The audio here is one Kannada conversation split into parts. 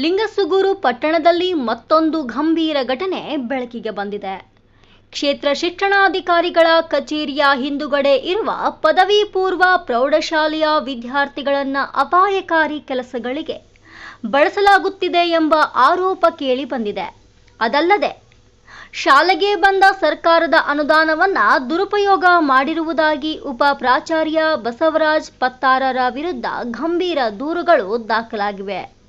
ಲಿಂಗಸುಗೂರು ಪಟ್ಟಣದಲ್ಲಿ ಮತ್ತೊಂದು ಗಂಭೀರ ಘಟನೆ ಬೆಳಕಿಗೆ ಬಂದಿದೆ. ಕ್ಷೇತ್ರ ಶಿಕ್ಷಣಾಧಿಕಾರಿಗಳ ಕಚೇರಿಯ ಹಿಂದುಗಡೆ ಇರುವ ಪದವಿ ಪೂರ್ವ ಪ್ರೌಢಶಾಲೆಯ ವಿದ್ಯಾರ್ಥಿಗಳನ್ನ ಅಪಾಯಕಾರಿ ಕೆಲಸಗಳಿಗೆ ಬಳಸಲಾಗುತ್ತಿದೆ ಎಂಬ ಆರೋಪ ಕೇಳಿ ಬಂದಿದೆ. ಅದಲ್ಲದೆ, ಶಾಲೆಗೆ ಬಂದ ಸರ್ಕಾರದ ಅನುದಾನವನ್ನ ದುರುಪಯೋಗ ಮಾಡಿರುವುದಾಗಿ ಉಪ ಪ್ರಾಚಾರ್ಯ ಬಸವರಾಜ್ ಪತ್ತಾರರ ವಿರುದ್ಧ ಗಂಭೀರ ದೂರುಗಳು ದಾಖಲಾಗಿವೆ.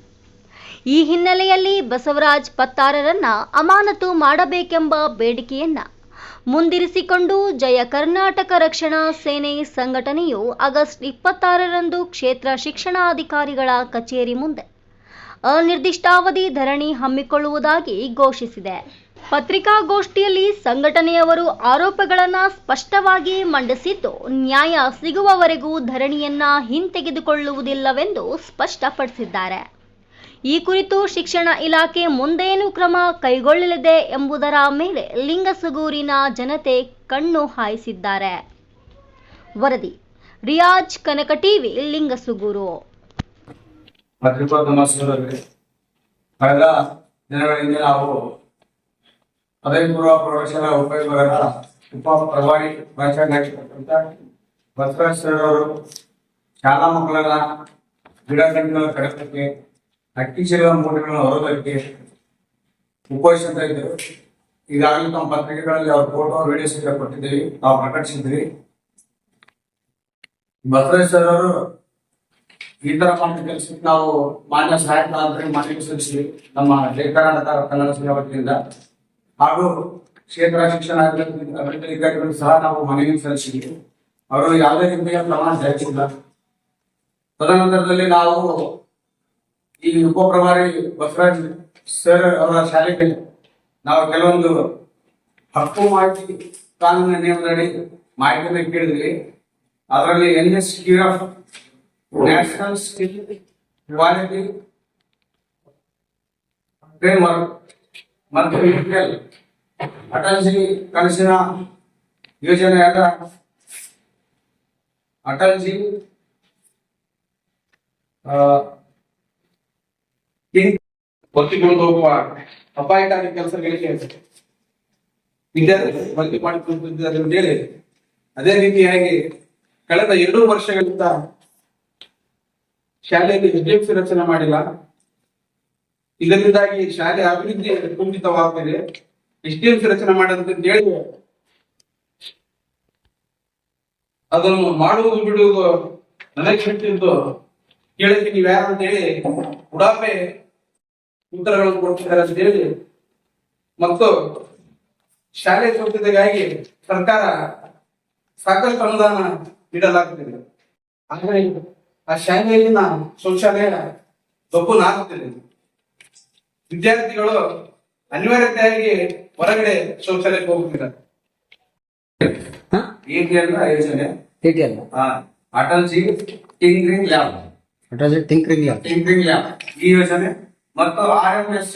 ಈ ಹಿನ್ನೆಲೆಯಲ್ಲಿ ಬಸವರಾಜ್ ಪತ್ತಾರರನ್ನ ಅಮಾನತು ಮಾಡಬೇಕೆಂಬ ಬೇಡಿಕೆಯನ್ನ ಮುಂದಿರಿಸಿಕೊಂಡು ಜಯ ಕರ್ನಾಟಕ ರಕ್ಷಣಾ ಸೇನೆ ಸಂಘಟನೆಯು ಆಗಸ್ಟ್ ಇಪ್ಪತ್ತಾರರಂದು ಕ್ಷೇತ್ರ ಶಿಕ್ಷಣಾಧಿಕಾರಿಗಳ ಕಚೇರಿ ಮುಂದೆ ಅನಿರ್ದಿಷ್ಟಾವಧಿ ಧರಣಿ ಹಮ್ಮಿಕೊಳ್ಳುವುದಾಗಿ ಘೋಷಿಸಿದೆ. ಪತ್ರಿಕಾಗೋಷ್ಠಿಯಲ್ಲಿ ಸಂಘಟನೆಯವರು ಆರೋಪಗಳನ್ನು ಸ್ಪಷ್ಟವಾಗಿ ಮಂಡಿಸಿದ್ದು, ನ್ಯಾಯ ಸಿಗುವವರೆಗೂ ಧರಣಿಯನ್ನ ಹಿಂತೆಗೆದುಕೊಳ್ಳುವುದಿಲ್ಲವೆಂದು ಸ್ಪಷ್ಟಪಡಿಸಿದ್ದಾರೆ. ಈ ಕುರಿತು ಶಿಕ್ಷಣ ಇಲಾಖೆ ಮುಂದೇನು ಕ್ರಮ ಕೈಗೊಳ್ಳಲಿದೆ ಎಂಬುದರ ಮೇಲೆ ಲಿಂಗಸಗೂರಿನ ಜನತೆ ಕಣ್ಣು ಹಾಯಿಸಿದ್ದಾರೆ. ವರದಿ, ರಿಯಾಜ್ ಕನಕ ಟಿವಿ ಲಿಂಗಸುಗೂರು ಕಳೆದ ದಿನಗಳಿಂದ ನಾವು ಪದವಿ ಪೂರ್ವ ಪ್ರೌಢಶಾಲಾ ಉಪವಿಭಾಗದ ಉಪ ಪ್ರಭಾರಿ ಪ್ರಾಚಾರ್ಯರಾಗಿರ್ತಕ್ಕಂಥ ಅವರು ಶಾಲಾ ಮಕ್ಕಳನ್ನ ಗಿಡ ಗಂಟೆಗಳ ಕಡಿತಕ್ಕೆ ಮೂಲಗಳ ಮೂಟೆಗಳನ್ನು ಹೊರದಕ್ಕೆ ಉಪಯೋಗಿಸ್ತಾ ಇದ್ದರು. ಈಗಾಗಲೇ ತಮ್ಮ ಪತ್ರಿಕೆಗಳಲ್ಲಿ ಅವ್ರ ಫೋಟೋ ವಿಡಿಯೋ ಸಹಿತ ಕೊಟ್ಟಿದ್ದೀವಿ. ನಾವು ಪ್ರಕಟಿಸಿದ್ವಿ ಬಸವೇಶ್ವರರು ಅವರು ಈ ತರ ಮಾಡಿದ ಕೆಲಸಕ್ಕೆ ನಾವು ಮಾನ್ಯ ಸಹಾಯಕ ಮನವಿ ಸಲ್ಲಿಸಿದ್ವಿ ನಮ್ಮ ಜಯ ಕರ್ನಾಟಕ ಕನ್ನಡ ಸಭೆ ವತಿಯಿಂದ. ಹಾಗೂ ಕ್ಷೇತ್ರ ಶಿಕ್ಷಣ ಅಧಿಕಾರಿಗಳು ಸಹ ನಾವು ಮನವಿ ಸಲ್ಲಿಸಿದ್ವಿ ಅವರು ಯಾವುದೇ ರೀತಿಯ ಪ್ರಮಾಣ ಹೆಚ್ಚಿಲ್ಲ ತದನಂತರದಲ್ಲಿ ನಾವು ಈ ಉಪಪ್ರಭಾರಿ ಬಸವರಾಜ್ ಸರ್ ಅವರ ಶಾಲೆಗೆ ನಾವು ಕೆಲವೊಂದು ಹಕ್ಕು ಮಾಹಿತಿ ಕಾನೂನಿನ ನಿಯಮದಡಿ ಮಾಹಿತಿಯನ್ನು ಕೇಳಿದ್ವಿ. ಅದರಲ್ಲಿ N S of national skill quality framework ಮತ್ತು ಅಟಲ್ ಜಿ ಕನಸಿನ ಯೋಜನೆಯಾದ ಅಟಲ್ಜಿ ಆ, ಹೊತ್ತಿಕೊಂಡು ಹೋಗುವ ಅಪಾಯಕಾರಿ ಕೆಲಸಗಳಿಗೆ ವಿದ್ಯಾರ್ಥಿಗಳು ಬಳಕೆ ಮಾಡಿಕೊಂಡಿದ್ದಾರೆ ಅಂತ ಹೇಳಿ ಅದೇ ರೀತಿಯಾಗಿ ಕಳೆದ ಎರಡು ವರ್ಷಗಳಿಂದ ಶಾಲೆಯಲ್ಲಿ ಎಸ್ಡಿಎಫ್ಸಿ ರಚನೆ ಮಾಡಿಲ್ಲ. ಇದರಿಂದಾಗಿ ಶಾಲೆ ಅಭಿವೃದ್ಧಿ ಕುಂಠಿತವಾಗ್ತಿದೆ ಸಿ ರಚನೆ ಮಾಡದಂತ ಹೇಳಿ ಅದನ್ನು ಮಾಡುವುದು ಬಿಡುವುದು ನನಗೆ ಬಿಟ್ಟಿದ್ದು ಕೇಳಕ್ಕೆ ನೀವು ಯಾರು ಅಂತ ಹೇಳಿ ಉಡಾಪೆ ಉತ್ತರಗಳನ್ನು ಕೊಡ್ತಿದ್ದಾರೆ ಅಂತ ಹೇಳಿ ಮತ್ತು ಶಾಲೆ ಸ್ವಚ್ಛತೆಗಾಗಿ ಸರ್ಕಾರ ಸಾಕಷ್ಟು ಅನುದಾನ ನೀಡಲಾಗುತ್ತಿದೆ. ಆದರೆ ಆ ಶಾಲೆಯಲ್ಲಿನ ಶೌಚಾಲಯ ಆಗುತ್ತಿದೆ ವಿದ್ಯಾರ್ಥಿಗಳು ಅನಿವಾರ್ಯತೆಯಾಗಿ ಹೊರಗಡೆ ಶೌಚಾಲಯಕ್ಕೆ ಹೋಗುತ್ತಿದ್ದಾರೆ. ಯೋಜನೆ Atalji tinkering lab. Atalji was it? Tinkering tinkering lab. ಈ ಯೋಜನೆ ಮತ್ತು ಆರ್ ಎಂ ಎಸ್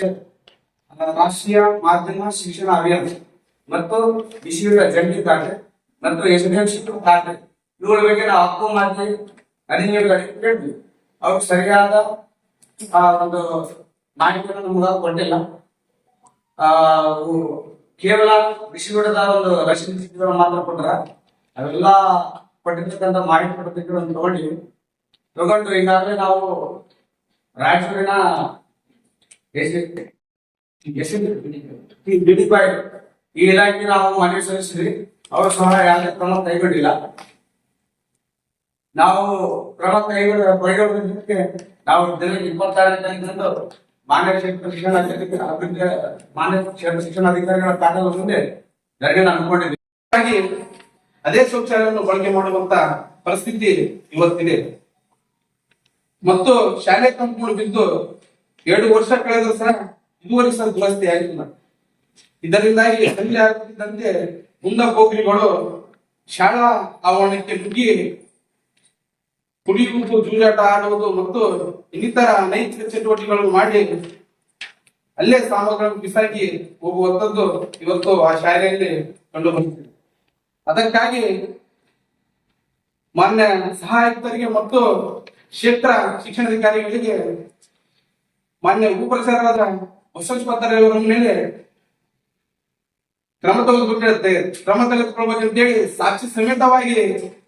ರಾಷ್ಟ್ರೀಯ ಮಾಧ್ಯಮ ಶಿಕ್ಷಣ ಅಭಿಯಾನ, ಮತ್ತು ವಿಶ್ವದ ಜಂಟಿ ಖಾತೆ, ಮತ್ತು ಎಸ್ ಡಿ ಎಂ ಖಾತೆ, ಇವುಗಳ ಬಗ್ಗೆ ನಾವು ಹಕ್ಕು ಮಾಹಿತಿ ಅಧಿನಿಯಮಗಳಿಗೆ ಕೇಳಿದ್ವಿ ಅವ್ರು ಸರಿಯಾದ ಒಂದು ಮಾಹಿತಿಯನ್ನು ನಮ್ಗೆ ಕೊಟ್ಟಿಲ್ಲ. ಕೇವಲ ವಿಶ್ವದ ಒಂದು ರಕ್ಷಣೆ ಚೀಟಿಗಳನ್ನು ಮಾತ್ರ ಕೊಟ್ರ, ಅವೆಲ್ಲ ಕೊಟ್ಟಿರ್ತಕ್ಕಂಥ ಮಾಹಿತಿ ಪತ್ರಗಳನ್ನು ತಗೊಂಡು ತಗೊಂಡು ಈಗಾಗಲೇ ನಾವು ರಾಯಚೂರಿನ ಈ ಇಲಾಖೆ ನಾವು ಮನವಿ ಸಲ್ಲಿಸಿದ್ರಿ ಅವರು ಸಹ ಯಾವುದೇ ಕ್ರಮ ಕೈಗೊಂಡಿಲ್ಲ ನಾವು ಕ್ರಮ ಕೈಗೊಂಡ ಕೈಗೊಳ್ಳೋದಕ್ಕೆ ನಾವು ದಿನ ಇಪ್ಪತ್ತಾರನೇ ತಾರೀಕಿನಂದು ಮಾನ್ಯ ಶಿಕ್ಷಣ ಅಭಿವೃದ್ಧಿ ಮಾನ್ಯ ಕ್ಷೇತ್ರ ಶಿಕ್ಷಣಾಧಿಕಾರಿಗಳ ಕಾರ್ಯದ ಮುಂದೆ ಧರಣಿ ಹಾಗಾಗಿ ಅದೇ ಶೌಚಾಲಯವನ್ನು ಬಳಕೆ ಮಾಡುವಂತ ಪರಿಸ್ಥಿತಿ ಇವತ್ತಿದೆ. ಮತ್ತು ಶಾಲೆ ಕಂಪನಿಗಳು ಬಿದ್ದು ಎರಡು ವರ್ಷ ಕಳೆದ್ರು ಸಹ ಇದುವರೆಗೆ ಸಹ ದುರಸ್ತಿ ಆಗಿಲ್ಲ ಇದರಿಂದಾಗಿ ಸಂಜೆ ಆಗುತ್ತಿದ್ದಂತೆ ಮುಂದ ಪೋಖ್ರಿಗಳು ಶಾಲಾ ಆವರಣಕ್ಕೆ ನುಗ್ಗಿ ಕುಡಿಯುವುದು, ಜೂಜಾಟ ಆಡುವುದು ಮತ್ತು ಇನ್ನಿತರ ನೈತಿಕ ಚಟುವಟಿಕೆಗಳನ್ನು ಮಾಡಿ ಅಲ್ಲೇ ಸಾಮಗ್ರಿಗಳನ್ನು ಬಿಸಾಕಿ ಹೋಗುವಂಥದ್ದು ಇವತ್ತು ಆ ಶಾಲೆಯಲ್ಲಿ ಕಂಡು ಬಂದಿದೆ ಅದಕ್ಕಾಗಿ ಮಾನ್ಯ ಸಹಾಯಕರಿಗೆ ಮತ್ತು ಕ್ಷೇತ್ರ ಶಿಕ್ಷಣಾಧಿಕಾರಿಗಳಿಗೆ ಮಾನ್ಯ ಪತ್ರ ಬಸವಸ್ಪತರ ಮೇಲೆ ಕ್ರಮ ತೆಗೆದುಕೊಂಡಿರುತ್ತೆ ಕ್ರಮ ತೆಗೆದುಕೊಳ್ಬೇಕಂತೇಳಿ ಸಾಕ್ಷಿ ಸಮೇತವಾಗಿ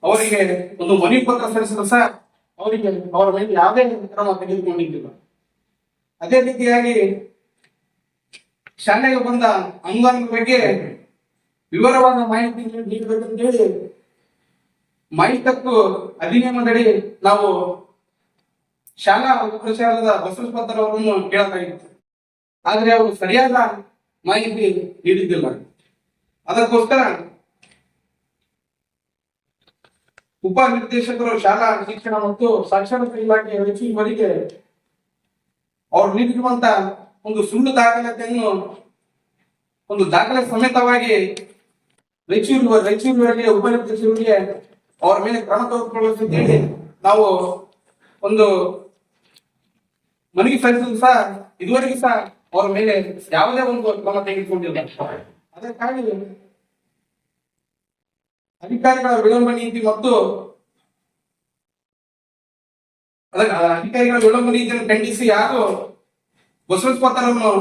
ಅವರಿಗೆ ಒಂದು ಮನವಿ ಪತ್ರ ಸಲ್ಲಿಸಿದ್ರು ಸಹ ಅವರಿಗೆ ಅವರ ಮೇಲೆ ಯಾವುದೇ ಕ್ರಮ ತೆಗೆದುಕೊಂಡಿದ್ದಿಲ್ಲ. ಅದೇ ರೀತಿಯಾಗಿ ಶಾಲೆಗೆ ಬಂದ ಅಂಗಾಂಗ ಬಗ್ಗೆ ವಿವರವಾದ ಮಾಹಿತಿ ನೀಡಬೇಕಂತೇಳಿ ಹೇಳಿ ಹಕ್ಕು ಅಧಿನಿಯಮದಡಿ ನಾವು ಶಾಲಾ ಉಪಪ್ರಚಾರದ ಬಸವಸ್ಪತ್ರ ಅವರನ್ನು ಕೇಳಲಾಗಿತ್ತು. ಆದರೆ ಅವರು ಸರಿಯಾದ ಮಾಹಿತಿ ನೀಡಿದ್ದಿಲ್ಲ. ಅದಕ್ಕೋಸ್ಕರ ಉಪ ನಿರ್ದೇಶಕರು ಶಾಲಾ ಶಿಕ್ಷಣ ಮತ್ತು ಸಾಕ್ಷರತಾ ಇಲಾಖೆ ಹೆಚ್ಚುವರಿಗೆ ಅವ್ರು ನೀಡಿರುವಂತ ಒಂದು ಸುಳ್ಳು ದಾಖಲಾತಿಯನ್ನು ಒಂದು ದಾಖಲೆ ಸಮೇತವಾಗಿ ರಾಯಚೂರು ರಾಯಚೂರಿನಲ್ಲಿ ಉಪನಿರ್ದೇಶಕರಿಗೆ ಅವರ ಮೇಲೆ ಕ್ರಮ ತೆಗೆದುಕೊಳ್ಳಬೇಕಂತೇಳಿ ನಾವು ಒಂದು ಮನವಿ ಸಲ್ಲಿಸಿದ್ರು ಸಹ ಇದುವರೆಗೂ ಸಹ ಅವರ ಮೇಲೆ ಯಾವುದೇ ಒಂದು ಕ್ರಮ ತೆಗೆದುಕೊಂಡಿಲ್ಲ. ಅದಕ್ಕಾಗಿ ಅಧಿಕಾರಿಗಳ ವಿಳಂಬ ನೀತಿ ಮತ್ತು ಅದಕ್ಕೆ ಅಧಿಕಾರಿಗಳ ವಿಳಂಬ ನೀತಿಯನ್ನು ಖಂಡಿಸಿ ಯಾರು? ಬಸವಸ್ಪತರನ್ನು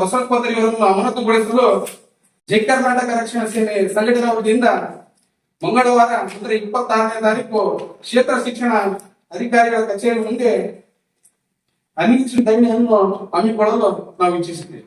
ಬಸವಂತ ಪಾತ್ರ ಇವರನ್ನು ಅಮಾನತುಗೊಳಿಸಲು ಜೈ ಕರ್ನಾಟಕ ರಕ್ಷಣಾ ಸೇನೆ ಸಂಘಟನಾ ವತಿಯಿಂದ ಮಂಗಳವಾರ, ಅಂದ್ರೆ ಇಪ್ಪತ್ತಾರನೇ ತಾರೀಕು, ಕ್ಷೇತ್ರ ಶಿಕ್ಷಣ ಅಧಿಕಾರಿಗಳ ಕಚೇರಿ ಮುಂದೆ ಅನಿರೀಕ್ಷಿತ ಧರಣಿಯನ್ನು ಹಮ್ಮಿಕೊಳ್ಳಲು ನಾವು ಇಚ್ಛಿಸಿದ್ದೇವೆ